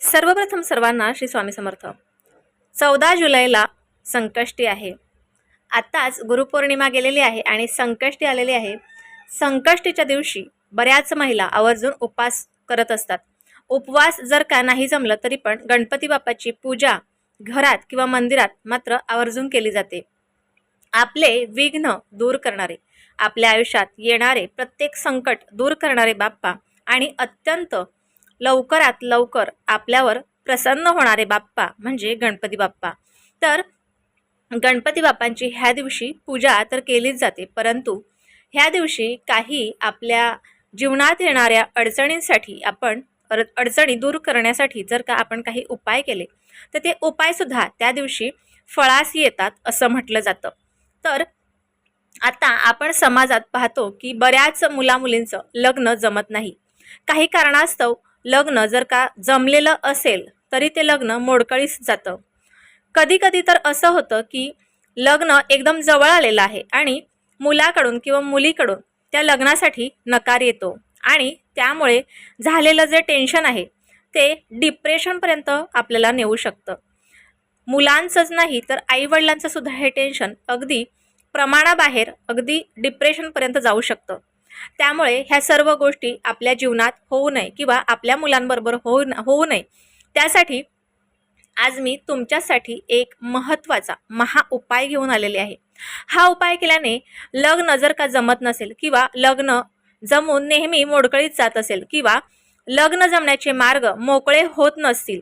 सर्वप्रथम सर्वांना श्री स्वामी समर्थ. चौदा जुलैला संकष्टी आहे. आत्ताच गुरुपौर्णिमा गेलेली आहे आणि संकष्टी आलेली आहे. संकष्टीच्या दिवशी बऱ्याच महिला आवर्जून उपवास करत असतात. उपवास जर का नाही जमलं तरी पण गणपती बाप्पाची पूजा घरात किंवा मंदिरात मात्र आवर्जून केली जाते. आपले विघ्न दूर करणारे आपल्या आयुष्यात येणारे प्रत्येक संकट दूर करणारे बाप्पा आणि अत्यंत लवकरात लवकर आपल्यावर प्रसन्न होणारे बाप्पा म्हणजे गणपती बाप्पा. तर गणपती बाप्पांची ह्या दिवशी पूजा तर केलीच जाते परंतु ह्या दिवशी काही आपल्या जीवनात येणाऱ्या अडचणींसाठी आपण अडचणी दूर करण्यासाठी जर का आपण काही उपाय केले तर ते उपायसुद्धा त्या दिवशी फळास येतात असं म्हटलं जातं. तर आता आपण समाजात पाहतो की बऱ्याच मुलामुलींचं लग्न जमत नाही. काही कारणास्तव लग्न जर का जमलेलं असेल तरी ते लग्न मोडकळीस जातं. कधी कधी तर असं होतं की लग्न एकदम जवळ आलेलं आहे आणि मुलाकडून किंवा मुलीकडून त्या लग्नासाठी नकार येतो आणि त्यामुळे झालेलं जे टेन्शन आहे ते डिप्रेशनपर्यंत आपल्याला नेऊ शकतं. मुलांचंच नाही तर आईवडिलांचं सुद्धा हे टेन्शन अगदी प्रमाणाबाहेर अगदी डिप्रेशनपर्यंत जाऊ शकतं. त्यामुळे ह्या सर्व गोष्टी आपल्या जीवनात होऊ नये किंवा आपल्या मुलांबरोबर होऊ न होऊ नये. त्यासाठी आज मी तुमच्यासाठी एक महत्त्वाचा महा उपाय घेऊन आलेले आहे. हा उपाय केल्याने लग्न जर का जमत नसेल किंवा लग्न जमून नेहमी मोडकळीत जात असेल किंवा लग्न जमण्याचे मार्ग मोकळे होत नसतील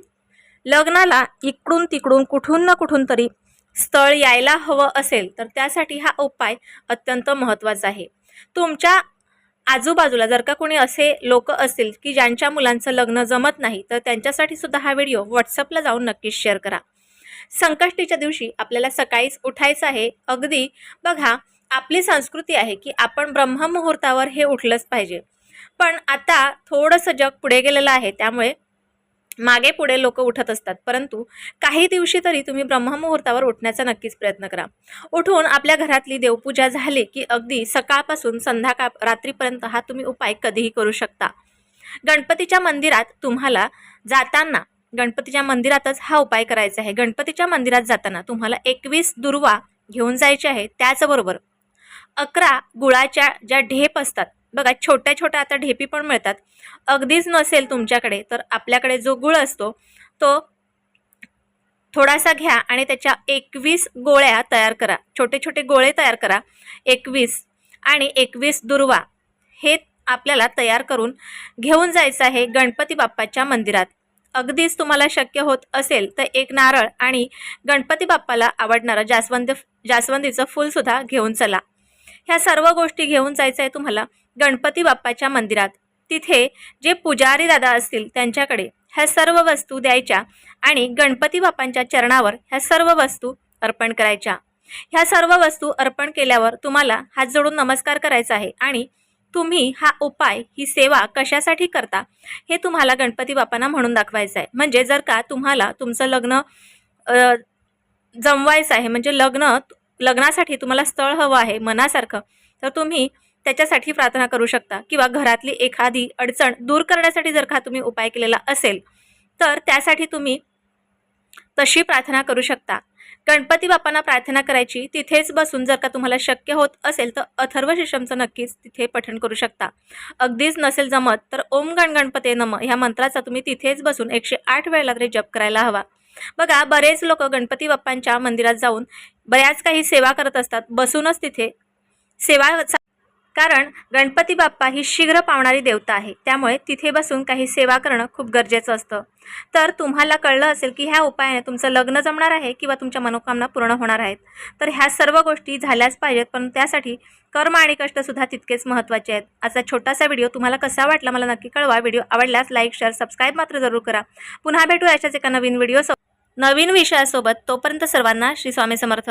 लग्नाला इकडून तिकडून कुठून ना कुठून तरी स्थळ यायला हवं असेल तर त्यासाठी हा उपाय अत्यंत महत्त्वाचा आहे. तुमच्या आजूबाजूला जर का कोणी असे लोक असतील की ज्यांच्या मुलांचं लग्न जमत नाही तर त्यांच्यासाठी सुद्धा हा व्हिडिओ व्हॉट्सअपला जाऊन नक्कीच शेअर करा. संकष्टीच्या दिवशी आपल्याला सकाळीच उठायचं आहे. अगदी बघा आपली संस्कृती आहे की आपण ब्रह्ममुहूर्तावर हे उठलंच पाहिजे. पण आता थोडंसं जग पुढे गेलेलं आहे त्यामुळे मागे पुढे लोक उठत असतात. परंतु काही दिवशी तरी तुम्ही ब्रह्ममुहूर्तावर उठण्याचा नक्कीच प्रयत्न करा. उठून आपल्या घरातली देवपूजा झाली की अगदी सकाळपासून संध्याकाळ रात्रीपर्यंत हा तुम्ही उपाय कधीही करू शकता. गणपतीच्या मंदिरात तुम्हाला जाताना गणपतीच्या मंदिरातच हा उपाय करायचा आहे. गणपतीच्या मंदिरात जाताना तुम्हाला एकवीस दुर्वा घेऊन जायचे आहे त्याचबरोबर अकरा गुळाच्या ज्या ढेप असतात बघा छोट्या छोट्या आता ढेपी पण मिळतात. अगदीच नसेल तुमच्याकडे तर आपल्याकडे जो गुळ असतो तो थोडासा घ्या आणि त्याच्या एकवीस गोळ्या तयार करा. छोटे छोटे गोळे तयार करा. एकवीस आणि एकवीस दुर्वा हे आपल्याला तयार करून घेऊन जायचं आहे गणपती बाप्पाच्या मंदिरात. अगदीच तुम्हाला शक्य होत असेल तर एक नारळ आणि गणपती बाप्पाला आवडणारं जास्वंद जास्वंदीचं फूलसुद्धा घेऊन चला. ह्या सर्व गोष्टी घेऊन जायचं आहे तुम्हाला गणपती बाप्पाच्या मंदिरात. तिथे जे पुजारी दादा असतील त्यांच्याकडे ह्या सर्व वस्तू द्यायच्या आणि गणपती बाप्पांच्या चरणावर ह्या सर्व वस्तू अर्पण करायच्या. ह्या सर्व वस्तू अर्पण केल्यावर तुम्हाला हात जोडून नमस्कार करायचा आहे आणि तुम्ही हा उपाय ही सेवा कशासाठी करता हे तुम्हाला गणपती बाप्पांना म्हणून दाखवायचं आहे म्हणजे जर का तुम्हाला तुमचं लग्न जमवायचं आहे म्हणजे लग्न लग्नासाठी तुम्हाला स्थळ हवं आहे मनासारखं तर तुम्ही त्याच्यासाठी प्रार्थना करू शकता किंवा घरातली एखादी अडचण दूर करण्यासाठी जर का तुम्ही उपाय केलेला असेल तर त्यासाठी तुम्ही तशी प्रार्थना करू शकता. गणपती बाप्पांना प्रार्थना करायची तिथेच बसून जर का तुम्हाला शक्य होत असेल तर अथर्व शिशमचं नक्कीच तिथे पठण करू शकता. अगदीच नसेल जमत तर ओम गण गणपते नम ह्या मंत्राचा तुम्ही तिथेच बसून एकशे आठ वेळेला तरी जप करायला हवा. बघा बरेच लोक गणपती बाप्पांच्या मंदिरात जाऊन बऱ्याच काही सेवा करत असतात. बसूनच तिथे सेवा कारण गणपती बाप्पा ही शीघ्र पावणारी देवता आहे. त्यामुळे तिथे बसून काही सेवा करणं खूप गरजेचं असतं. तर तुम्हाला कळलं असेल की ह्या उपायाने तुमचं लग्न जमणार आहे किंवा तुमच्या मनोकामना पूर्ण होणार आहेत. तर ह्या सर्व गोष्टी झाल्याच पाहिजेत पण त्यासाठी कर्म आणि कष्टसुद्धा तितकेच महत्त्वाचे आहेत. असा छोटासा व्हिडिओ तुम्हाला कसा वाटला मला नक्की कळवा. व्हिडिओ आवडल्यास लाईक शेअर सबस्क्राईब मात्र जरूर करा. पुन्हा भेटू अशाच एका नवीन व्हिडिओ नवीन विषयासोबत तोपर्यंत सर्वांना श्री स्वामी समर्थ.